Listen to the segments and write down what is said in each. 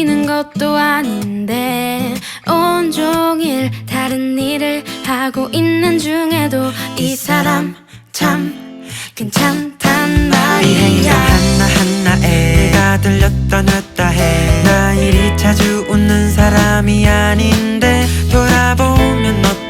쉬는 것도 아닌데 온종일 다른 일을 하고 있는 중에도 이 사람 참 괜찮단 말이야. 하나하나에 가 들렸다 놨다 해나 이리 자주 웃는 사람이 아닌데 돌아보면 너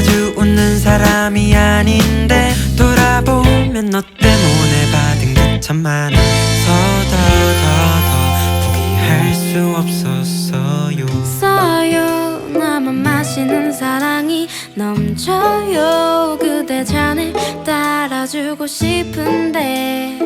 자주 웃는 사람이 아닌데 돌아보면 너 때문에 받은 그 게참 많아서 더더더 포기할 수 없었어요. 써요. 나만 마시는 사랑이 넘쳐요. 그대 잔을 따라주고 싶은데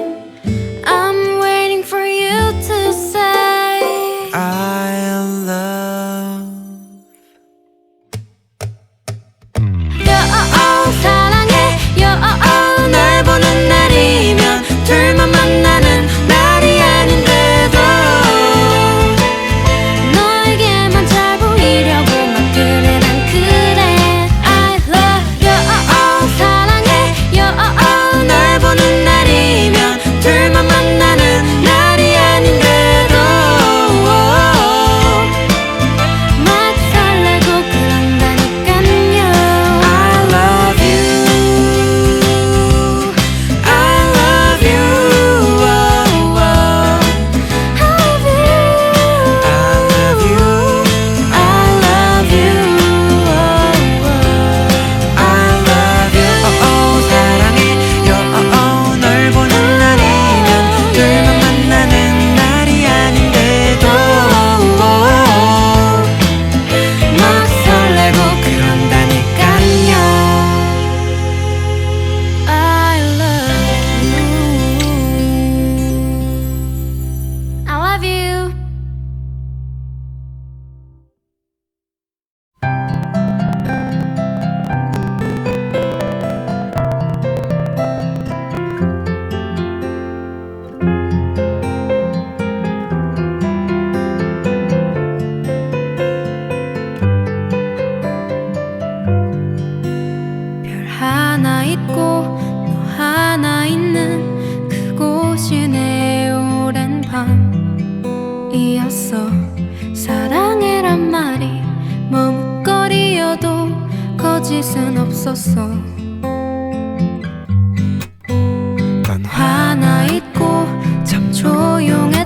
있고 너 하나 있는 그곳이 내 오랜 밤이었어 사랑해란 말이 머뭇거리어도 거짓은 없었어. 난 하나 있고 참 조용해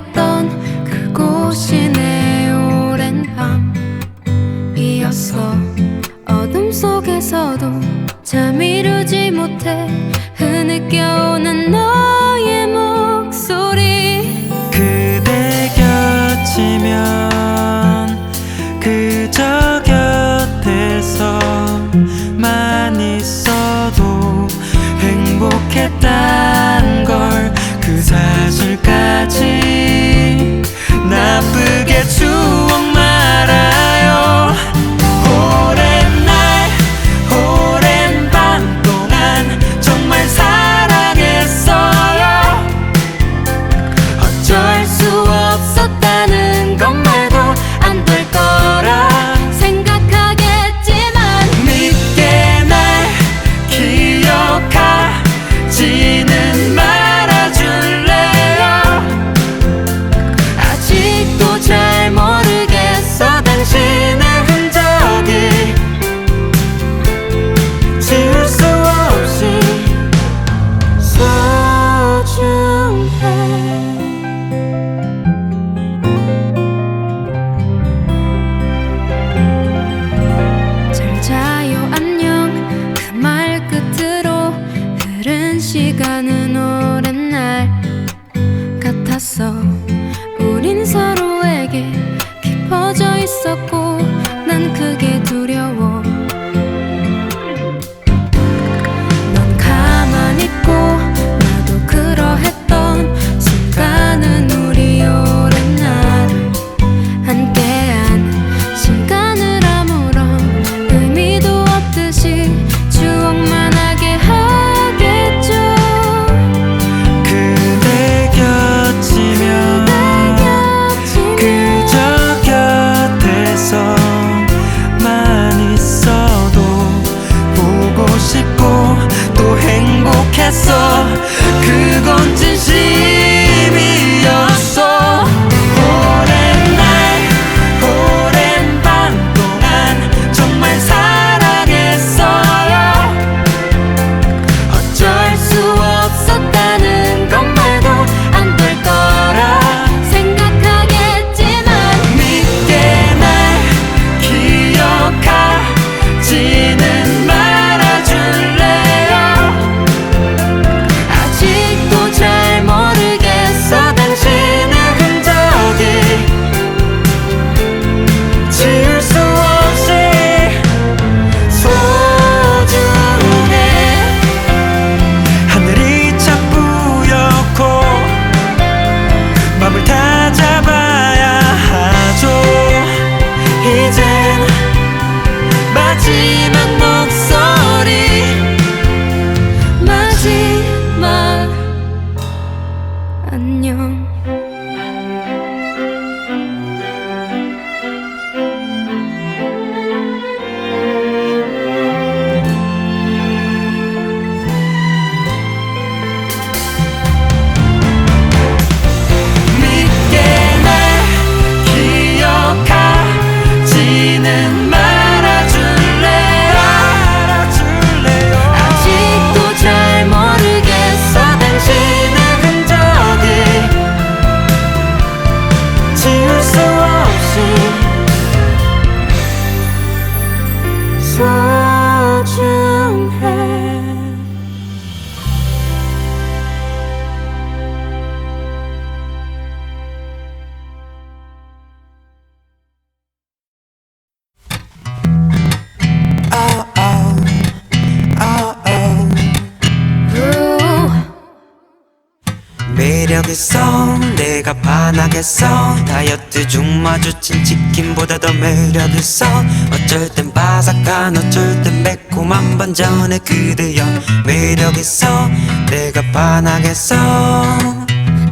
매력있어 내가 반하겠어 다이어트 중 마주친 치킨보다 더 매력있어 어쩔 땐 바삭한 어쩔 땐 매콤한 반전의 그대여 매력있어 내가 반하겠어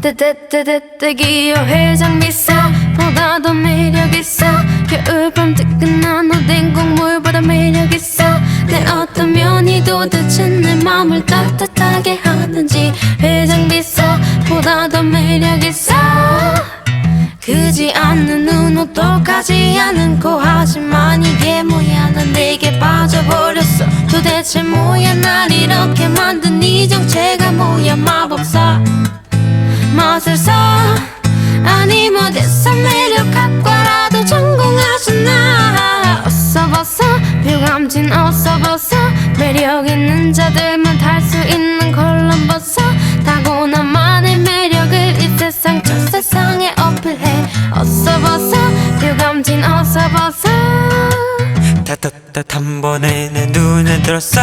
뜨뜨뜨뜨뜨기요 해장 미소보다 더 매력있어 겨울밤 뜨끈한 오뎅 국물보다 매력있어 내 어떤 면 이 도대체 내 맘을 따뜻하게 하는지 해장 미소보다 더 매력 있어. 크지 않는 눈 옷도가지 않은 코 하지만 이게 뭐야 난 내게 빠져버렸어. 도대체 뭐야 날 이렇게 만든 이 정체가 뭐야 마법사. 마술사 아니 어디서 매력 학과라도 전공하셨나. 어서 벗어 뷰감진 어서 벗어. 매력 있는 자들만 탈 수 있는 컬럼 벗어. 타고난 만의 매력을 이 세상 저 세상에 어필해. 어서 벗어. 뷰감진 어서 벗어 따뜻한 번에 내 눈에 들었어.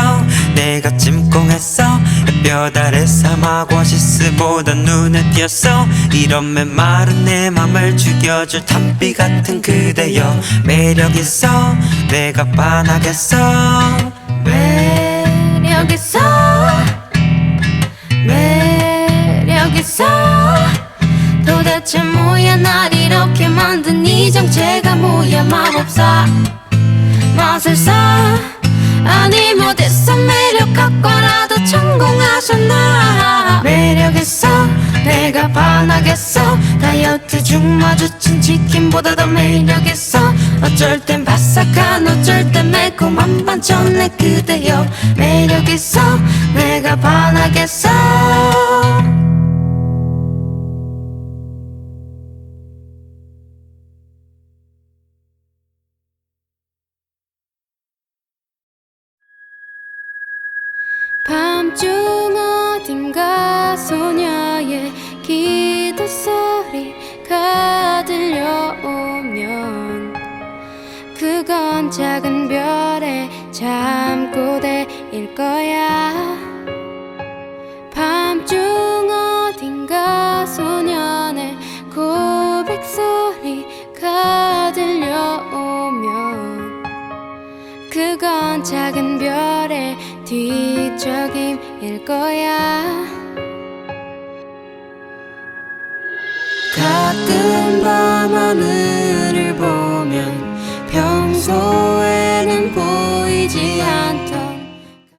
내가 찜꽁했어 햇볕 아래 사막 오아시스보다 눈에 띄었어. 이런 메마른 내 맘을 죽여줄 단비 같은 그대여. 매력 있어. 내가 반하겠어. 매력 있어. 매력 있어. 도대체 뭐야 날 이렇게 만든 이 정체가 뭐야? 마법사 마술사 아니 어디서 매력 학과라도 전공하셨나. 매력있어. 내가 반하겠어. 다이어트 중 마주친 치킨보다 더 매력있어. 어쩔 땐 바삭한 어쩔 땐 매콤한 반전의 그대여. 매력있어. 내가 반하겠어 그건 작은 별의 잠꼬대일 거야. 밤중 어딘가 소년의 고백 소리가 들려오면 그건 작은 별의 뒤적임일 거야. 가끔 밤 so